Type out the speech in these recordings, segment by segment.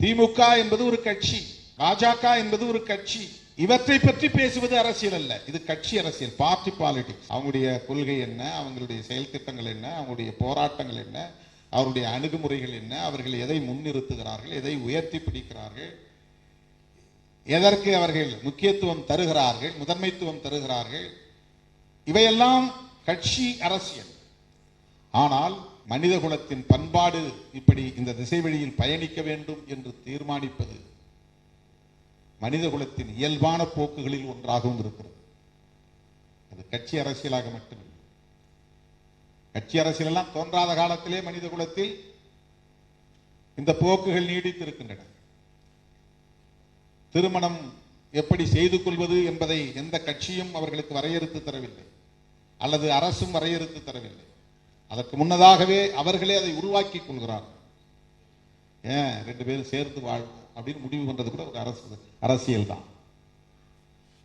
திமுக என்பது ஒரு கட்சி பாஜக என்பது ஒரு கட்சி. இவற்றை பற்றி பேசுவது அரசியல் அல்ல. இது கட்சி அரசியல் பார்ட்டி பாலிடிக்ஸ் அவங்களுடைய கொள்கை என்ன அவங்களுடைய செயல் திட்டங்கள் என்ன அவங்களுடைய போராட்டங்கள் என்ன அவருடைய அணுகுமுறைகள் என்ன அவர்கள் எதை முன்னிறுத்துகிறார்கள் எதை உயர்த்தி பிடிக்கிறார்கள் எதற்கு அவர்கள் முக்கியத்துவம் தருகிறார்கள் முதன்மைத்துவம் தருகிறார்கள் இவையெல்லாம் கட்சி அரசியல். ஆனால் மனித குலத்தின் பண்பாடு இப்படி இந்த திசை வழியில் பயணிக்க வேண்டும் என்று தீர்மானிப்பது மனித குலத்தின் இயல்பான போக்குகளில் ஒன்றாகவும் இருக்கிறது. அது கட்சி அரசியலாக மட்டுமில்லை. கட்சி அரசியலெல்லாம் தோன்றாத காலத்திலே மனித குலத்தில் இந்த போக்குகள் நீடித்திருக்கின்றன. திருமணம் எப்படி செய்து கொள்வது என்பதை எந்த கட்சியும் அவர்களுக்கு வரையறுத்து தரவில்லை. அல்லது அரசும் வரையறுத்து தரவில்லை. அதற்கு முன்னதாகவே அவர்களே அதை உருவாக்கி கொள்கிறார்கள். ஏன்? ரெண்டு பேரும் சேர்ந்து வாழ் அப்படின்னு முடிவு பண்றது கூட ஒரு அரசு அரசியல் தான்.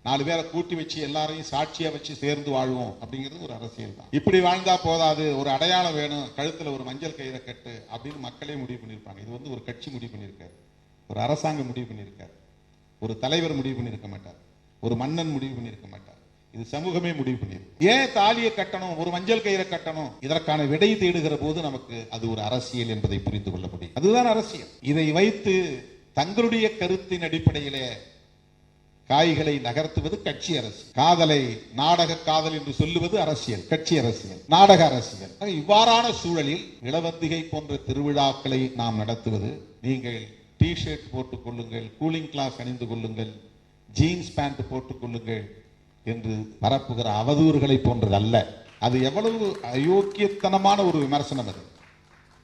நாலு பேரை கூட்டி வச்சு எல்லாரையும் சாட்சியா வச்சு சேர்ந்து வாழ்வோம் அப்படிங்கிறது ஒரு அரசியல் தான். இப்படி வாழ்ந்தா போதாது ஒரு அடையாளம் வேணும் கழுத்துல ஒரு மஞ்சள் கயிறை கட்டு அப்படின்னு மக்களே முடிவு பண்ணியிருப்பாங்க. இது வந்து ஒரு கட்சி முடிவு பண்ணியிருக்காரு. ஒரு அரசாங்கம் முடிவு பண்ணியிருக்காரு. ஒரு தலைவர் முடிவு பண்ணியிருக்க மாட்டார். ஒரு மன்னன் முடிவு பண்ணியிருக்க மாட்டார். இது சமூகமே முடிவு பண்ணியிருக்கு ஏன் தாலியை கட்டணும்? ஒரு மஞ்சள் கயிறை கட்டணும்? இதற்கான விடை தேடுகிற போது நமக்கு அது ஒரு அரசியல் என்பதை புரிந்து கொள்ள முடியும். அதுதான் அரசியல். இதை வைத்து தங்களுடைய கருத்தின் அடிப்படையிலே காய்களை நகர்த்துவது கட்சி அரசு காதலை நாடக காதல் என்று சொல்லுவது அரசியல். கட்சி அரசியல். நாடக அரசியல். இவ்வாறான சூழலில் இளவந்திகை போன்ற திருவிழாக்களை நாம் நடத்துவது நீங்கள் டி ஷர்ட் போட்டுக் கொள்ளுங்கள் கூலிங் கிளாஸ் அணிந்து கொள்ளுங்கள் ஜீன்ஸ் பேண்ட் போட்டுக் கொள்ளுங்கள் என்று பரப்புகிற அவதூறுகளை போன்றது அல்ல அது எவ்வளவு அயோக்கியத்தனமான ஒரு விமர்சனம் அது.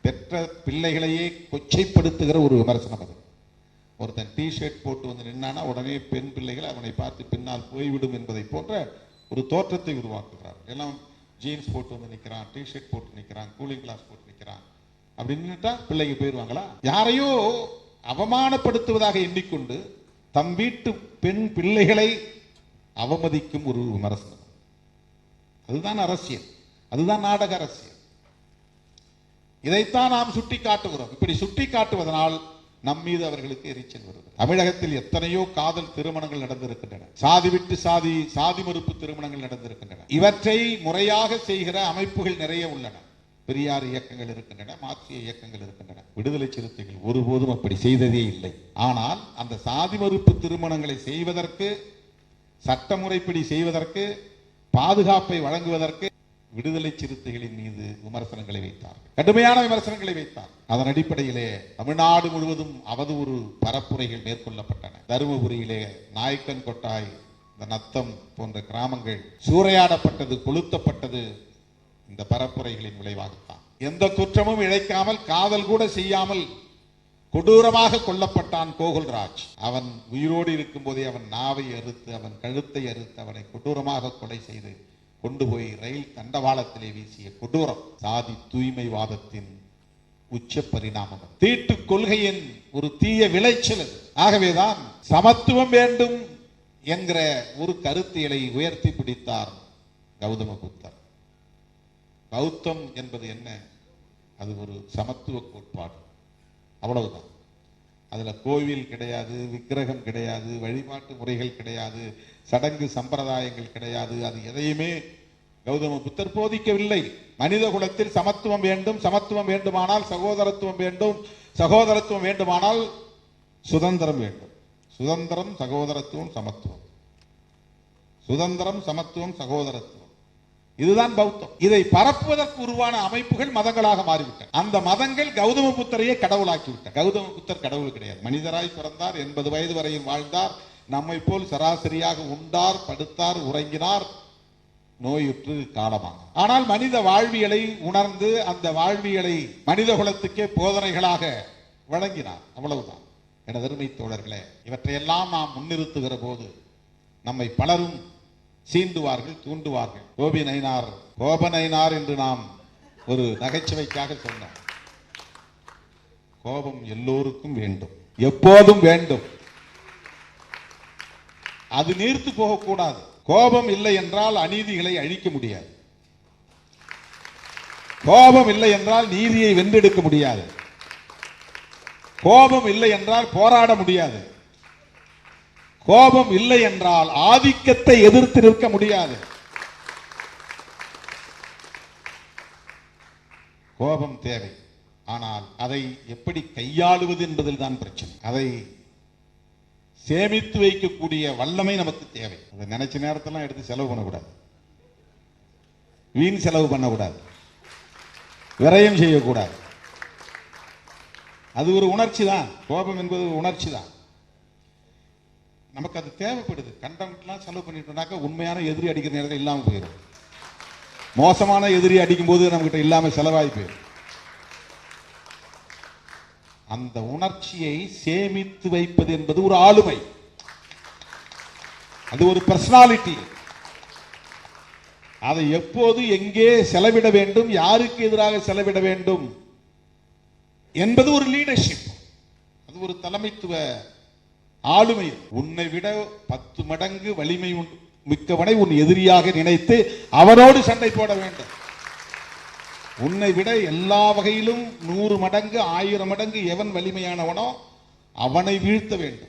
பெற்ற பிள்ளைகளையே கொச்சைப்படுத்துகிற ஒரு விமர்சனம் அது. ஒருத்தன் டி ஷர்ட் போட்டு வந்து நின்னானா உடனே பெண் பிள்ளைகள் அவனை பார்த்து பின்னால் போய்விடும் என்பதை போன்ற ஒரு தோற்றத்தை உருவாக்குகிறார் எல்லாம் ஜீன்ஸ் போட்டு வந்து நிற்கிறான் டி ஷர்ட் போட்டு நிற்கிறான் கூலிங் கிளாஸ் போட்டு நிற்கிறான் அப்படின்னுட்டா பிள்ளைங்க போயிடுவாங்களா யாரையோ அவமானப்படுத்துவதாக எண்ணிக்கொண்டு தம் வீட்டு பெண் பிள்ளைகளை அவமதிக்கும் ஒரு விமர்சனம். அதுதான் அரசியல். அதுதான் நாடக அரசியல். இதைத்தான் நாம் சுட்டி காட்டுகிறோம் இப்படி சுட்டி காட்டுவதனால் நம் மீது அவர்களுக்கு எரிச்சல் வருது தமிழகத்தில் எத்தனையோ காதல் திருமணங்கள் நடந்திருக்கின்றன. சாதி விட்டு சாதி சாதி மறுப்பு திருமணங்கள் நடந்திருக்கின்றன. இவற்றை முறையாக செய்கிற அமைப்புகள் நிறைய உள்ளன. பெரியார் இயக்கங்கள் இருக்கின்றன மாற்றிய இயக்கங்கள் இருக்கின்றன. விடுதலை சிறுத்தைகள் ஒருபோதும் அப்படி செய்ததே இல்லை. ஆனால் அந்த சாதி மறுப்பு திருமணங்களை செய்வதற்கு சட்டமுறைப்படி செய்வதற்கு பாதுகாப்பை வழங்குவதற்கு விடுதலை சிறுத்தைகளின் மீது விமர்சனங்களை வைத்தார் கடுமையான விமர்சனங்களை வைத்தார். அதன் அடிப்படையிலே தமிழ்நாடு முழுவதும் அவதூறு பரப்புரைகள் மேற்கொள்ளப்பட்டன. தருமபுரியிலே நாய்க்கன் கொட்டாய் இந்த நத்தம் போன்ற கிராமங்கள் சூறையாடப்பட்டது கொளுத்தப்பட்டது இந்த பரப்புரைகளின் விளைவாகத்தான். எந்த குற்றமும் இழைக்காமல் காதல் கூட செய்யாமல் கொடூரமாக கொல்லப்பட்டான் கோகுல்ராஜ். அவன் உயிரோடு இருக்கும் போதே அவன் நாவை அறுத்து அவன் கழுத்தை அறுத்து அவனை கொடூரமாக கொலை செய்து கொண்டு போய் ரயில் தண்டவாளத்திலே வீசிய கொடூரம் சாதி தூய்மைவாதத்தின் உச்ச பரிணாமம் தீட்டு கொள்கையின் ஒரு தீய விளைச்சல் ஆகவேதான் சமத்துவம் வேண்டும் என்கிற ஒரு கருத்தியலை உயர்த்தி பிடித்தார் கௌதம புத்தர் பௌத்தம் என்பது என்ன? அது ஒரு சமத்துவ கோட்பாடு. அவ்வளவுதான். அதுல கோவில் கிடையாது விக்கிரகம் கிடையாது வழிபாட்டு முறைகள் கிடையாது சடங்கு சம்பிரதாயங்கள் கிடையாது அது எதையுமே கௌதம புத்தர் போதிக்கவில்லை. மனித குலத்தில் சமத்துவம் வேண்டும் சமத்துவம் வேண்டுமானால் சகோதரத்துவம் வேண்டும் சகோதரத்துவம் வேண்டுமானால் சுதந்திரம் வேண்டும். சுதந்திரம் சகோதரத்துவம் சமத்துவம். சுதந்திரம் சமத்துவம் சகோதரத்துவம். இதுதான் பௌத்தம். இதை பரப்புவதற்கு உருவான அமைப்புகள் மதங்களாக மாறிவிட்டன. அந்த மதங்கள் கௌதம புத்தரையே கடவுளாக்கிவிட்டன. கௌதம புத்தர் கடவுள் கிடையாது. மனிதராய் பிறந்தார் எண்பது வயது வரையில் வாழ்ந்தார் நம்மை போல் சராசரியாக உண்டார் படுத்தார் உறங்கினார் நோயுற்று காலமாக ஆனால் மனித வாழ்வியலை உணர்ந்து அந்த வாழ்வியலை மனித குலத்துக்கே போதனைகளாக வழங்கினார். அவ்வளவுதான். எனதருமை தோழர்களே இவற்றையெல்லாம் நாம் முன்னிறுத்துகிற போது நம்மை பலரும் சீண்டுவார்கள் தூண்டுவார்கள். கோபி நயினார் கோப நயினார் என்று நாம் ஒரு நகைச்சுவைக்காக சொன்னோம். கோபம் எல்லோருக்கும் வேண்டும். எப்போதும் வேண்டும். அது நீர்த்து போகக்கூடாது. கோபம் இல்லை என்றால் அநீதிகளை அழிக்க முடியாது. கோபம் இல்லை என்றால் நீதியை வென்றெடுக்க முடியாது. கோபம் இல்லை என்றால் போராட முடியாது. கோபம் இல்லை என்றால் ஆதிக்கத்தை எதிர்த்து நிற்க முடியாது. கோபம் தேவை. ஆனால் அதை எப்படி கையாளுவது என்பதில் தான் பிரச்சனை. அதை சேமித்து வைக்கக்கூடிய வல்லமை நமக்கு தேவை. அதை நினைச்ச நேரத்தெல்லாம் எடுத்து செலவு பண்ணக்கூடாது. வீண் செலவு பண்ணக்கூடாது. விரயம் செய்யக்கூடாது. அது ஒரு உணர்ச்சி தான் கோபம் என்பது ஒரு உணர்ச்சி தான் நமக்கு அது தேவைப்படுது. கண்டம்லாம் செலவு பண்ணிட்டோம்னாக்க உண்மையான எதிரி அடிக்கிற நேரத்தில் இல்லாமல் போயிடும் மோசமான எதிரி அடிக்கும் போது நம்மகிட்ட இல்லாமல் செலவாகி போயிடும் அந்த உணர்ச்சியை சேமித்து வைப்பது என்பது ஒரு ஆளுமை. அது ஒரு பர்சனாலிட்டி அதை எப்போது எங்கே செலவிட வேண்டும் யாருக்கு எதிராக செலவிட வேண்டும் என்பது ஒரு லீடர்ஷிப் அது ஒரு தலைமைத்துவ ஆளுமை. உன்னை விட பத்து மடங்கு வலிமை உண்டு- மிக்கவனை உன் எதிரியாக நினைத்து அவனோடு சண்டை போட வேண்டும். உன்னை விட எல்லா வகையிலும் நூறு மடங்கு ஆயிரம் மடங்கு எவன் வலிமையானவனோ அவனை வீழ்த்த வேண்டும்.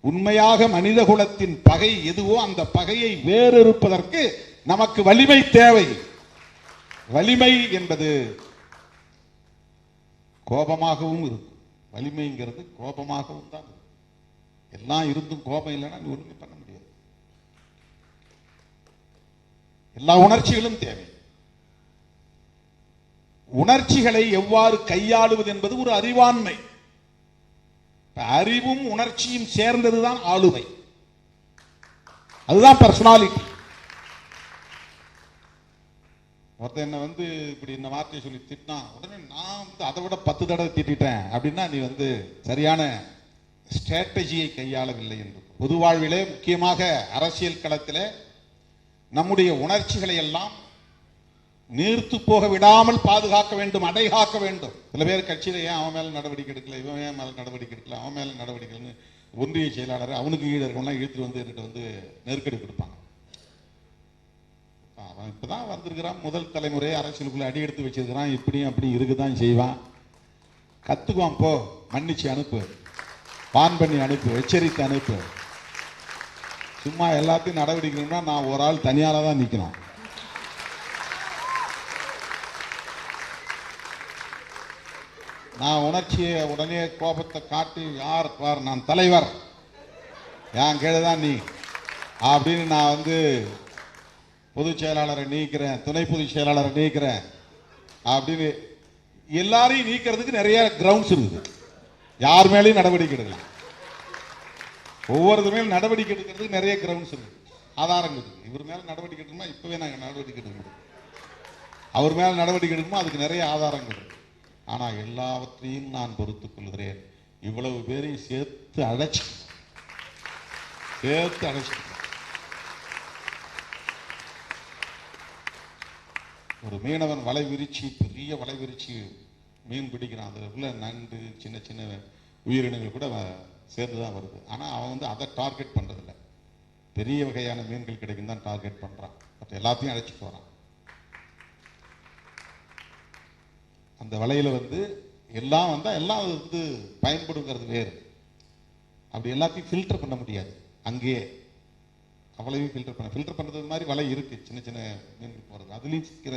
உண்மையாக மனித குலத்தின் பகை எதுவோ அந்த பகையை வேறறுப்பதற்கு நமக்கு வலிமை தேவை. வலிமை என்பது கோபமாகவும் இருக்கும். வலிமைங்கிறது கோபமாகவும் தான் இருக்கும். எல்லாம் இருந்தும் கோபம் இல்லைன்னா நீ ஒண்ணுமே பண்ண முடியாது. எல்லா உணர்ச்சிகளும் தேவை. உணர்ச்சிகளை எவ்வாறு கையாளுவது என்பது ஒரு அறிவாண்மை. அறிவும் உணர்ச்சியும் சேர்ந்ததுதான் ஆளுமை. அதுதான் பர்சனாலிட்டி ஒருத்தன் என்ன வந்து இப்படி இந்த வார்த்தையை சொல்லி திட்டினா உடனே நான் வந்து அதை விட பத்து தடவை திட்டிட்டேன். அப்படின்னா நீ வந்து சரியான ஸ்ட்ராட்டஜியை கையாளவில்லை என்று பொது வாழ்விலே முக்கியமாக அரசியல் களத்தில் நம்முடைய உணர்ச்சிகளை எல்லாம் நீர்த்து போக விடாமல் பாதுகாக்க வேண்டும் அடைகாக்க வேண்டும். சில பேர் கட்சியில ஏன் அவன் மேல நடவடிக்கை எடுக்கல இவன் ஏன் மேல நடவடிக்கை எடுக்கல அவன் மேல நடவடிக்கைன்னு ஒன்றிய செயலாளர் அவனுக்கு கீழே இருக்கவங்களாம் இழுத்து வந்து என்கிட்ட வந்து நெருக்கடி கொடுப்பாங்க. அவன் இப்பதான் வந்திருக்கிறான் முதல் தலைமுறை அரசியலுக்குள்ள அடி எடுத்து வச்சிருக்கிறான் இப்படியும் அப்படி இருக்குதான் செய்வான். கத்துக்குவான் போ மன்னிச்சு அனுப்பு. பான் பண்ணி அனுப்பு எச்சரித்து அனுப்பு. சும்மா எல்லாத்தையும் நடவடிக்கணும்னா நான் ஒரு ஆள் தனியால தான் நிற்கணும் நான் உணர்ச்சியை உடனே கோபத்தை காட்டி யார் பார் நான் தலைவர். என் கீழே தான் நீ. அப்படின்னு நான் வந்து பொதுச் செயலாளரை நீக்கிறேன் துணை பொதுச் செயலாளரை நீக்கிறேன் அப்படின்னு எல்லாரையும் நீக்கிறதுக்கு நிறைய கிரவுண்ட்ஸ் இருக்குது. யார் மேலேயும் நடவடிக்கை எடுக்கலாம் ஒவ்வொருத்தர் மேலும் நடவடிக்கை எடுக்கிறதுக்கு நிறைய கிரவுண்ட்ஸ் இருக்கு. ஆதாரங்கள் இருக்கு. இவர் மேல நடவடிக்கை எடுக்கணுமா? இப்பவே நாங்கள் நடவடிக்கை எடுக்கணும் அவர் மேல நடவடிக்கை எடுக்கணுமா? அதுக்கு நிறைய ஆதாரங்கள் இருக்கு. ஆனா எல்லாவற்றையும் நான் பொறுத்துக் கொள்கிறேன். இவ்வளவு பேரையும் சேர்த்து அழைச்சு சேர்த்து அழைச்சு. ஒரு மீனவன் வலை விரிச்சு பெரிய வலை விரிச்சு மீன் பிடிக்கிறான் அதுல உள்ள நண்டு சின்ன சின்ன உயிரினங்கள் கூட சேர்ந்து தான் வருது. ஆனால் அவன் வந்து அதை டார்கெட் பண்ணுறதில்ல பெரிய வகையான மீன்கள் கிடைக்கும் தான் டார்கெட் பண்றான். மற்ற எல்லாத்தையும் அழைச்சிட்டு போகிறான் அந்த வலையில் வந்து எல்லாம் வந்தால் எல்லாம் வந்து பயன்படுங்கிறது வேறு. அப்படி எல்லாத்தையும் ஃபில்டர் பண்ண முடியாது. அங்கேயே. அவ்வளவையும் ஃபில்டர் பண்ண ஃபில்டர் பண்ணுறது மாதிரி வலை இருக்கு. சின்ன சின்ன மீன்கள் போகிறது அதுலேயும் சிக்கிற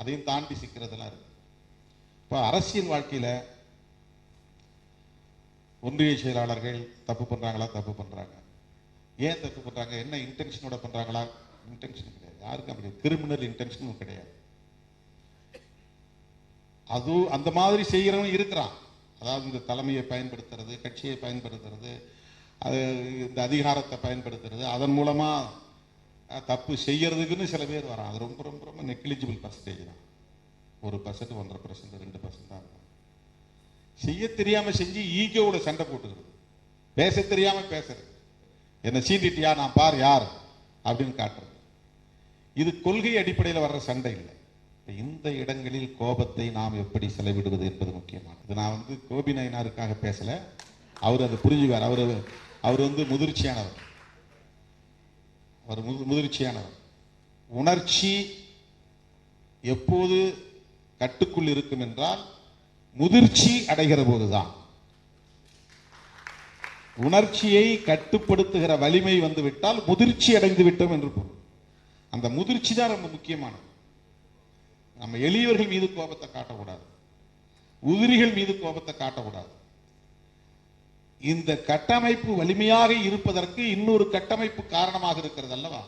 அதையும் தாண்டி சிக்கிறதெல்லாம் இருக்குது இப்போ அரசியல் வாழ்க்கையில ஒன்றிய செயலாளர்கள் தப்பு பண்றாங்களா தப்பு பண்றாங்க? ஏன் தப்பு பண்றாங்க? என்ன இன்டென்ஷனோட பண்றாங்களா? இன்டென்ஷன் கிடையாது. யாருக்கும் அப்படி கிரிமினல் இன்டென்ஷனும் கிடையாது. அது அந்த மாதிரி செய்கிறவன் இருக்கிறான். அதாவது இந்த தலைமையை பயன்படுத்துறது கட்சியை பயன்படுத்துறது அது இந்த அதிகாரத்தை பயன்படுத்துறது அதன் மூலமா தப்பு செய்யறதுக்குன்னு சில பேர் வரான் அது ரொம்ப ரொம்ப ரொம்ப நெக்லிஜிபிள் பர்சன்டேஜ் தான். ஒரு பர்சன்ட் ஒன்றரை பர்சன்ட் ரெண்டு பர்சன்ட் தான் இருக்கும் செய்ய தெரியாம செஞ்சு ஈகோவோட சண்டை போட்டுக்கிறது. பேச தெரியாம பேசுறது. என்ன சீண்டிட்டியா நான் பார் யார் அப்படின்னு காட்டுறது. இது கொள்கை அடிப்படையில் வர்ற சண்டை இல்லை. இந்த இடங்களில் கோபத்தை நாம் எப்படி செலவிடுவது என்பது முக்கியமானது. இது நான் வந்து கோபி நயனாருக்காக பேசல. அவர் அதை புரிஞ்சுக்கார் அவர் அவர் வந்து முதிர்ச்சியானவர். அவர் முதிர்ச்சியானவர். உணர்ச்சி எப்போது கட்டுக்குள் இருக்கும் என்றால் முதிர்ச்சி அடைகிற போதுதான் உணர்ச்சியை கட்டுப்படுத்துகிற வலிமை வந்து விட்டால் முதிர்ச்சி அடைந்து விட்டோம் என்று பொருள். அந்த முதிர்ச்சி தான் ரொம்ப முக்கியமானது. நம்ம எளியவர்கள் மீது கோபத்தை காட்டக்கூடாது. உதிரிகள் மீது கோபத்தை காட்டக்கூடாது. இந்த கட்டமைப்பு வலிமையாக இருப்பதற்கு இன்னொரு கட்டமைப்பு காரணமாக இருக்கிறது அல்லவா?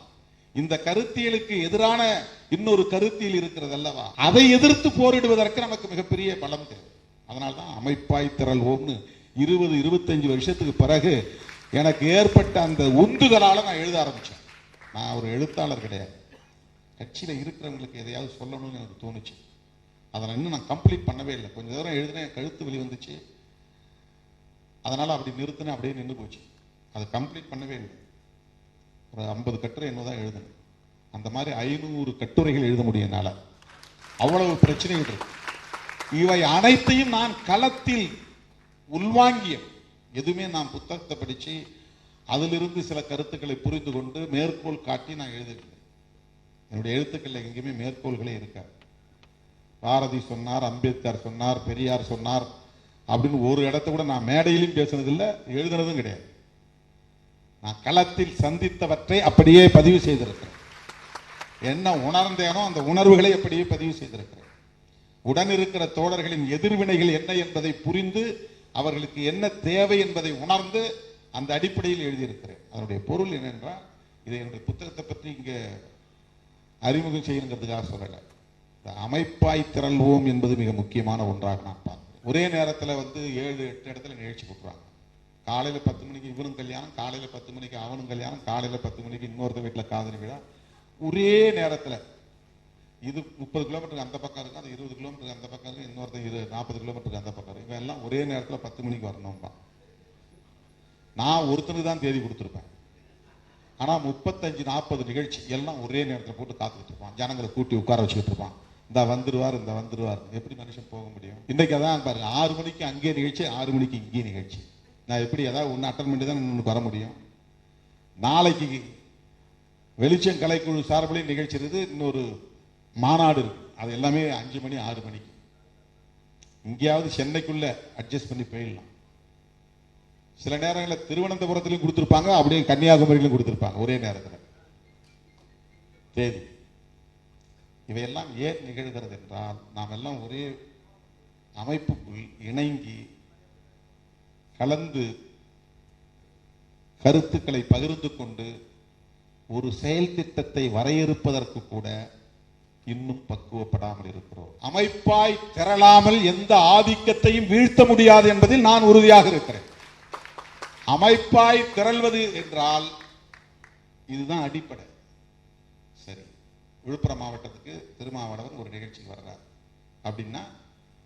இந்த கருத்தியலுக்கு எதிரான இன்னொரு கருத்தியல் இருக்கிறது அல்லவா அதை எதிர்த்து போரிடுவதற்கு நமக்கு மிகப்பெரிய பலம் தேவை. அதனால்தான் அமைப்பாய் திரள்வோம்னு இருபது இருபத்தஞ்சு வருஷத்துக்கு பிறகு எனக்கு ஏற்பட்ட அந்த உந்துதலால் நான் எழுத ஆரம்பிச்சேன். நான் ஒரு எழுத்தாளர் கிடையாது. கட்சியில் இருக்கிறவங்களுக்கு எதையாவது சொல்லணும்னு எனக்கு தோணுச்சு. அதை நான் இன்னும் நான் கம்ப்ளீட் பண்ணவே இல்லை. கொஞ்சம் தூரம் எழுதினேன் கழுத்து வெளி வந்துச்சு. அதனால் அப்படி நிறுத்தினேன் அப்படியே நின்று போச்சு. அதை கம்ப்ளீட் பண்ணவே இல்லை. ஒரு ஐம்பது கட்டுரை என்னதான் எழுதணும் அந்த மாதிரி ஐநூறு கட்டுரைகள் எழுத முடியும் அவ்வளவு பிரச்சனைகள் இருக்கு. இவை அனைத்தையும் நான் களத்தில் உள்வாங்கிய எதுவுமே நான் புத்தகத்தை படித்து அதிலிருந்து சில கருத்துக்களை புரிந்து கொண்டு மேற்கோள் காட்டி நான் எழுதிருக்கேன் என்னுடைய எழுத்துக்களில் எங்கேயுமே மேற்கோள்களே இருக்காது. பாரதி சொன்னார் அம்பேத்கர் சொன்னார் பெரியார் சொன்னார் அப்படின்னு ஒரு இடத்த கூட நான் மேடையிலும் பேசுனதில்லை எழுதுனதும் கிடையாது. நான் களத்தில் சந்தித்தவற்றை அப்படியே பதிவு செய்திருக்கிறேன். என்ன உணர்ந்தேனோ அந்த உணர்வுகளை அப்படியே பதிவு செய்திருக்கிறேன். உடன் இருக்கிற தோழர்களின் எதிர்வினைகள் என்ன என்பதை புரிந்து அவர்களுக்கு என்ன தேவை என்பதை உணர்ந்து அந்த அடிப்படையில் எழுதியிருக்கிறேன். அதனுடைய பொருள் என்னென்றால் இதை என்னுடைய புத்தகத்தை பற்றி இங்கே அறிமுகம் செய்யணுங்கிறதுக்காக சொல்லலை. இந்த அமைப்பாய் திரள்வோம் என்பது மிக முக்கியமான ஒன்றாக நான் பார்க்கிறேன். ஒரே நேரத்தில் வந்து ஏழு எட்டு இடத்துல நிகழ்ச்சி கொடுக்குறாங்க காலையில் பத்து மணிக்கு இவனும் கல்யாணம் காலையில் பத்து மணிக்கு அவனும் கல்யாணம் காலையில் பத்து மணிக்கு இன்னொருத்த வீட்டில் காதலி விழா. ஒரே நேரத்தில். இது முப்பது கிலோமீட்டருக்கு அந்த பக்கம் இருக்கும் அது இருபது கிலோமீட்டருக்கு அந்த பக்கம் இருக்கும் இன்னொருத்தன் இரு நாற்பது கிலோமீட்டருக்கு அந்த பக்கம் இருக்கும் இவன் எல்லாம் ஒரே நேரத்தில் பத்து மணிக்கு வரணும்பா. நான் ஒருத்தனுக்கு தான் தேதி கொடுத்துருப்பேன். ஆனால் முப்பத்தஞ்சு நாற்பது நிகழ்ச்சி எல்லாம் ஒரே நேரத்தில் போட்டு காத்துக்கிட்டு இருப்பான். ஜனங்களை கூட்டி உட்கார வச்சுக்கிட்டு இருப்பான். இந்த வந்துருவார் இந்த வந்துருவார் எப்படி மனுஷன் போக முடியும்? இன்னைக்கு அதான் பாருங்க ஆறு மணிக்கு அங்கே நிகழ்ச்சி ஆறு மணிக்கு இங்கே நிகழ்ச்சி. நான் எப்படி ஏதாவது ஒன்று அட்டன் பண்ணி தான் இன்னொன்று வர முடியும். நாளைக்கு வெளிச்சம் கலைக்குழு சார்பில் நிகழ்ச்சி இருக்குது இன்னொரு மாநாடு இருக்குது அது எல்லாமே அஞ்சு மணி ஆறு மணிக்கு. எங்கேயாவது சென்னைக்குள்ள அட்ஜஸ்ட் பண்ணி போயிடலாம். சில நேரங்களில் திருவனந்தபுரத்திலையும் கொடுத்துருப்பாங்க அப்படியே கன்னியாகுமரியிலும் கொடுத்துருப்பாங்க ஒரே நேரத்தில். தேதி. இவையெல்லாம் ஏன் நிகழ்கிறது என்றால் நாம் எல்லாம் ஒரே அமைப்புக்குள் இணங்கி கலந்து கருத்துக்களை பகிர்ந்து கொண்டு ஒரு செயல் திட்டத்தை வரையறுப்பதற்கு கூட இன்னும் பக்குவப்படாமல் இருக்கிறோம். அமைப்பாய் திரளாமல் எந்த ஆதிக்கத்தையும் வீழ்த்த முடியாது என்பதில் நான் உறுதியாக இருக்கிறேன். அமைப்பாய் திரள்வது என்றால் இதுதான் அடிப்படை. சரி விழுப்புரம் மாவட்டத்துக்கு திருமாவளவன் ஒரு நிகழ்ச்சிக்கு வர்றார். அப்படின்னா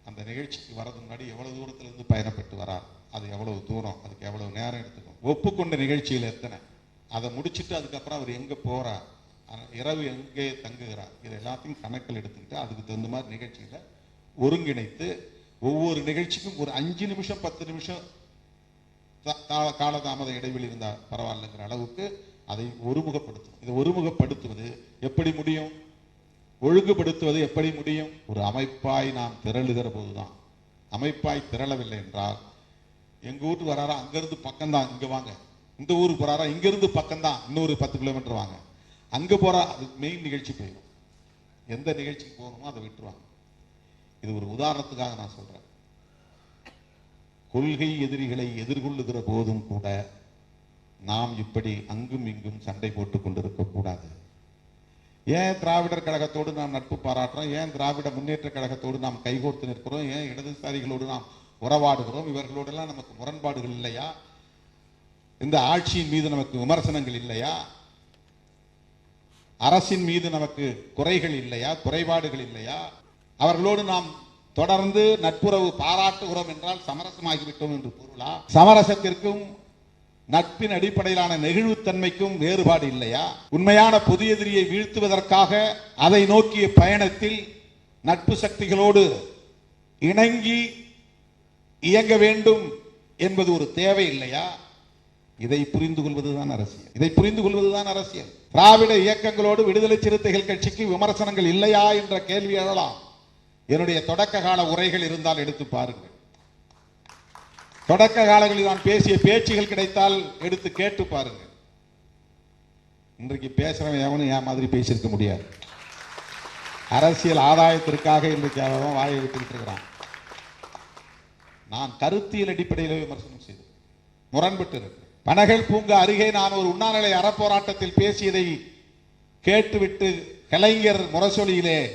அந்த நிகழ்ச்சிக்கு வரது முன்னாடி எவ்வளவு தூரத்துல இருந்து பயணப்பட்டு வரார் அது எவ்வளவு தூரம்? அதுக்கு எவ்வளவு நேரம் எடுத்துக்கும்? ஒப்புக்கொண்ட நிகழ்ச்சியில் எத்தனை? அதை முடிச்சுட்டு அதுக்கப்புறம் அவர் எங்க போறார்? இரவு எங்கே தங்குகிறார்? இது எல்லாத்தையும் கணக்கில் எடுத்துக்கிட்டு அதுக்கு தகுந்த மாதிரி நிகழ்ச்சிகளை ஒருங்கிணைத்து ஒவ்வொரு நிகழ்ச்சிக்கும் ஒரு அஞ்சு நிமிஷம் பத்து நிமிஷம் காலதாமத இடைவெளி இருந்தா பரவாயில்லைங்கிற அளவுக்கு அதை ஒருமுகப்படுத்தும். இதை ஒருமுகப்படுத்துவது எப்படி முடியும்? ஒழுங்குபடுத்துவது எப்படி முடியும்? ஒரு அமைப்பாய் நாம் திரளுகிற போதுதான். அமைப்பாய் திரளவில்லை என்றால் எங்க வீட்டு வராரா அங்கிருந்து பக்கம்தான் இங்க வாங்க. இந்த ஊருக்கு போறாரா இங்கேருந்து பக்கம்தான் இன்னொரு பத்து கிலோமீட்டர் வாங்க. அங்க போறா அது மெயின் நிகழ்ச்சி போயிடும். எந்த நிகழ்ச்சிக்கு போகணுமோ அதை விட்டுருவாங்க. இது ஒரு உதாரணத்துக்காக நான் சொல்றேன். கொள்கை எதிரிகளை எதிர்கொள்ளுகிற போதும் கூட நாம் இப்படி அங்கும் இங்கும் சண்டை போட்டுக் கொண்டிருக்க கூடாது. ஏன் திராவிடர் கழகத்தோடு நாம் நட்பு பாராட்டுறோம்? ஏன் திராவிட முன்னேற்ற கழகத்தோடு நாம் கைகோர்த்து நிற்கிறோம்? ஏன் இடதுசாரிகளோடு நாம் உறவாடுகிறோம்? இவர்களோடெல்லாம் நமக்கு முரண்பாடுகள் இல்லையா? இந்த ஆட்சியின் மீது நமக்கு விமர்சனங்கள் இல்லையா? அரசின் மீது நமக்கு குறைகள் இல்லையா? குறைபாடுகள் இல்லையா? அவர்களோடு நாம் தொடர்ந்து நட்புறவு பாராட்டுகிறோம் என்றால் சமரசமாகிவிட்டோம் என்று பொருளா? சமரசத்திற்கும் நட்பின் அடிப்படையிலான நெகிழ்வுத்தன்மைக்கும் வேறுபாடு இல்லையா? உண்மையான பொது எதிரியை வீழ்த்துவதற்காக அதை நோக்கிய பயணத்தில் நட்பு சக்திகளோடு இணங்கி இயங்க வேண்டும் என்பது ஒரு தேவை இல்லையா? இதை புரிந்து கொள்வதுதான் அரசியல். இதை புரிந்து கொள்வதுதான் அரசியல். திராவிட இயக்கங்களோடு விடுதலை சிறுத்தைகள் கட்சிக்கு விமர்சனங்கள் இல்லையா என்ற கேள்வி எழலாம். என்னுடைய தொடக்க கால உரைகள் இருந்தால் எடுத்து பாருங்கள். தொடக்க காலங்களில் நான் பேசிய பேச்சுகள் கிடைத்தால் எடுத்து கேட்டு பாருங்க. இன்றைக்கு பேசுறவன் எவனும் என் மாதிரி பேசியிருக்க முடியாது. அரசியல் ஆதாயத்திற்காக இன்றைக்கு அவன் வாயை விட்டுக்கிட்டு இருக்கிறான். நான் கருத்தியல் அடிப்படையில் விமர்சனம் செய்தேன். முரண்பட்டு இருக்கிறேன். பனகல் பூங்கா அருகே நான் ஒரு உண்ணாநிலை அறப்போராட்டத்தில் பேசியதை கேட்டுவிட்டு கலைஞர் முரசொலியிலே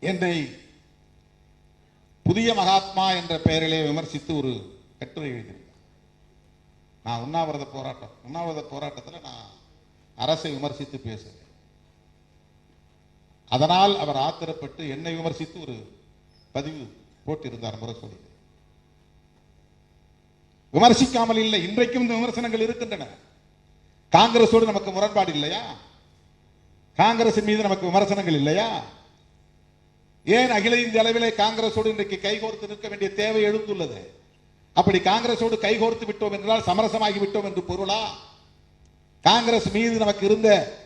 என்னை புதிய மகாத்மா என்ற பெயரிலே விமர்சித்து ஒரு கட்டுரை எழுதியிருக்கேன். நான் உண்ணாவிரத போராட்டம் உண்ணாவிரத போராட்டத்தில் நான் அரசை விமர்சித்து பேசுகிறேன் அதனால் அவர் ஆத்திரப்பட்டு என்னை விமர்சித்து ஒரு பதிவு போட்டிருந்தார் முரசொலியில் விமர்சிக்காமல் இல்லை இன்றைக்கும் இந்த விமர்சனங்கள் இருக்கின்றன. காங்கிரஸோடு நமக்கு முரண்பாடு இல்லையா? காங்கிரசின் மீது நமக்கு விமர்சனங்கள் இல்லையா? ஏன் அகில இந்திய அளவிலே காங்கிரஸோடு இன்றைக்கு கைகோர்த்து நிற்க வேண்டிய தேவை எழுந்துள்ளது? அப்படி காங்கிரஸோடு கைகோர்த்து விட்டோம் என்றால் சமரசமாகி விட்டோம் என்று பொருளா? காங்கிரஸ் மீது நமக்கு இருந்த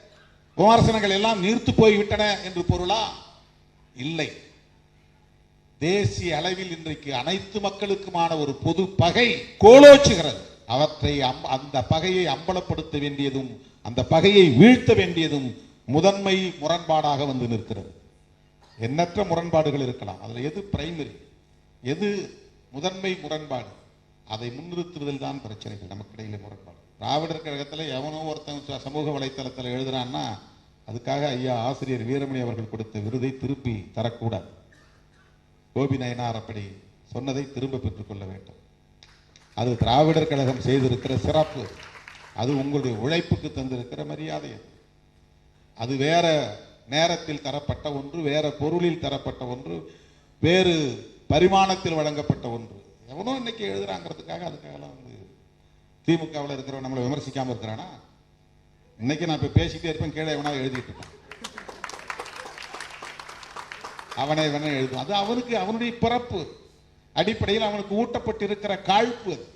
விமர்சனங்கள் எல்லாம் நீர்த்து போய்விட்டன என்று பொருளா? இல்லை. தேசிய அளவில் இன்றைக்கு அனைத்து மக்களுக்குமான ஒரு பொது பகை கோலோச்சுகிறது. அவற்றை அம்- அந்த பகையை அம்பலப்படுத்த வேண்டியதும் அந்த பகையை வீழ்த்த வேண்டியதும் முதன்மை முரண்பாடாக வந்து நிற்கிறது. எண்ணற்ற முரண்பாடுகள் இருக்கலாம். அதில் எது பிரைமரி எது முதன்மை முரண்பாடு. அதை முன்னிறுத்துவதில் தான் பிரச்சனைகள் நமக்கு இடையில முரண்பாடு. திராவிடர் கழகத்தில் எவனோ ஒருத்தன் ச- சமூக வலைத்தளத்தில் எழுதுறான்னா அதுக்காக ஐயா ஆசிரியர் வீரமணி அவர்கள் கொடுத்த விருதை திருப்பி தரக்கூடாது. கோபி நயனார் அப்படி சொன்னதை திரும்ப பெற்றுக்கொள்ள வேண்டும். அது திராவிடர் கழகம் செய்திருக்கிற சிறப்பு. அது உங்களுடைய உழைப்புக்கு தந்திருக்கிற மரியாதை அது. அது வேற நேரத்தில் தரப்பட்ட ஒன்று வேற பொருளில் தரப்பட்ட ஒன்று வேறு பரிமாணத்தில் வழங்கப்பட்ட ஒன்று. எவனோ இன்னைக்கு எழுதுறாங்கிறதுக்காக அதுக்காகலாம் வந்து திமுகவில் இருக்கிறவன் நம்மளை விமர்சிக்காமல் இருக்கிறானா? இன்னைக்கு நான் இப்போ பேசிட்டே இருப்பேன் கீழே எவனா எழுதிட்டு இருப்பான் அவனை வேணா எழுதும் அது அவனுக்கு அவனுடைய பிறப்பு. அடிப்படையில் அவனுக்கு ஊட்டப்பட்டு இருக்கிற காழ்ப்பு அது.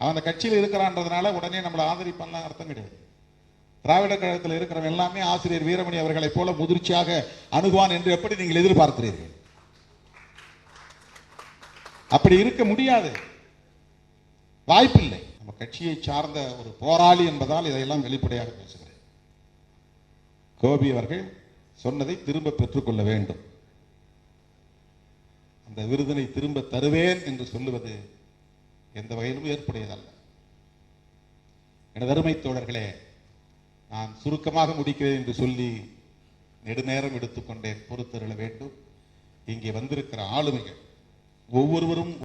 அவன் அந்த கட்சியில் இருக்கிறான்றதுனால உடனே நம்மளை ஆதரிப்பான்லாம் அர்த்தம் கிடையாது. திராவிட கழகத்தில் இருக்கிறவன் எல்லாமே ஆசிரியர் வீரமணி அவர்களைப் போல முதிர்ச்சியாக அணுகுவான் என்று எப்படி நீங்கள் எதிர்பார்க்கிறீர்கள்? அப்படி இருக்க முடியாது. வாய்ப்பில்லை. நம்ம கட்சியை சார்ந்த ஒரு போராளி என்பதால் இதையெல்லாம் வெளிப்படையாக பேசுகிறேன். கோபி அவர்கள் சொன்னதை திரும்ப பெற்றுக்கொள்ள வேண்டும். அந்த விருதினை திரும்ப தருவேன் என்று சொல்லுவது எந்த வகையிலும் ஏற்புடையதல்ல. எனது அருமை தோழர்களே நான் சுருக்கமாக முடிக்கிறேன் என்று சொல்லி நெடுநேரம் எடுத்துக்கொண்டேன். பொறுத்தருள வேண்டும். இங்கே வந்திருக்கிற ஆளுமைகள் ஒவ்வொருவரும்